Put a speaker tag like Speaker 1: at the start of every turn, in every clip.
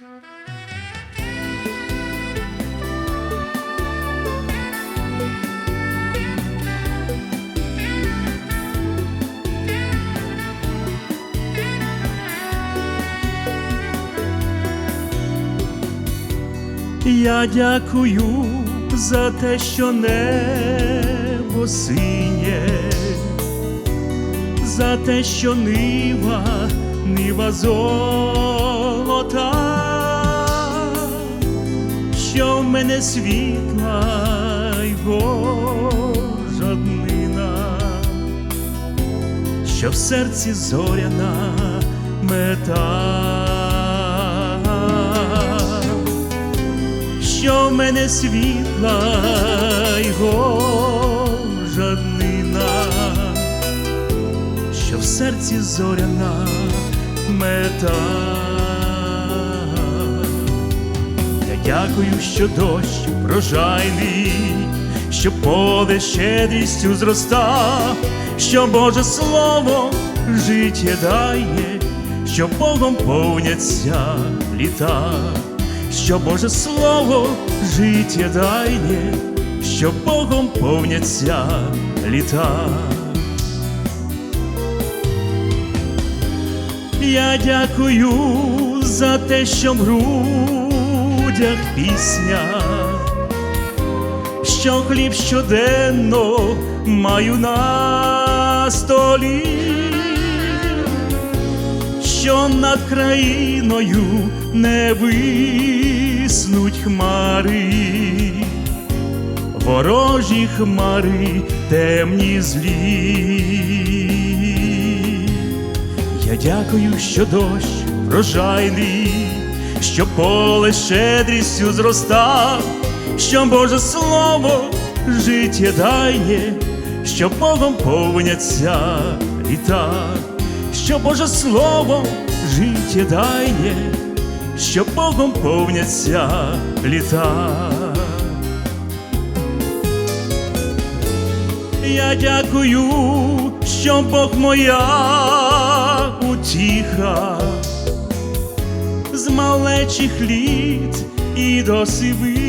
Speaker 1: Я дякую за те, що небо синє, за те, що нива, нива золота, мене світла й Божа що в серці зоряна мета. що в мене світла його жаднина, що в серці зоряна мета. Дякую, що дощ врожайний, що поле щедрістю зроста, що Боже Слово життя дає, що Богом повняться літа що Боже Слово життя дає, що Богом повняться літа. Я дякую за те, що в грудях пісня, що хліб щоденно маю на столі що над країною не виснуть хмари, ворожі хмари темні злі. Я дякую, що дощ врожайний, що поле щедрістю зростав, що Боже Слово життя дає, що Богом повняться літа що Боже Слово життя дає, що Богом повняться літа. Я дякую, що Бог моя з літ і до сивих.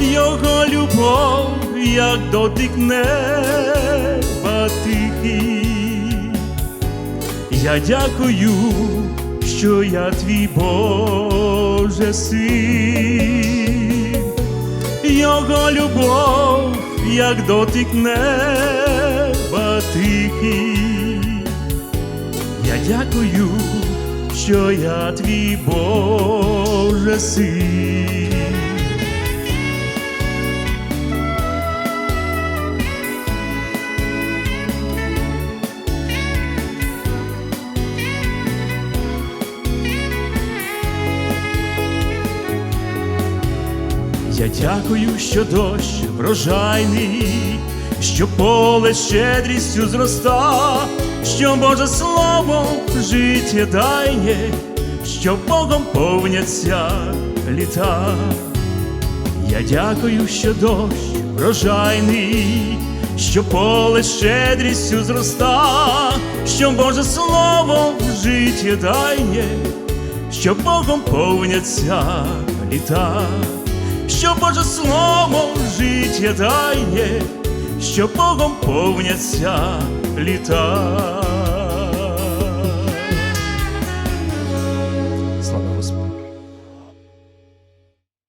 Speaker 1: Його любов, як дотик неба тихий. Я дякую, що я твій Боже син. Його любов, як дотик неба тихий. Я дякую, що я твій Боже син. Я дякую, що дощ врожайний, що поле щедрістю зроста, що Боже Слово життя дає, що Богом повняться літа. Я дякую, що дощ врожайний, що поле щедрістю зроста, що Боже Слово життя дає, що Богом повняться літа що Боже Слово життя дає, що Богом повняться літа.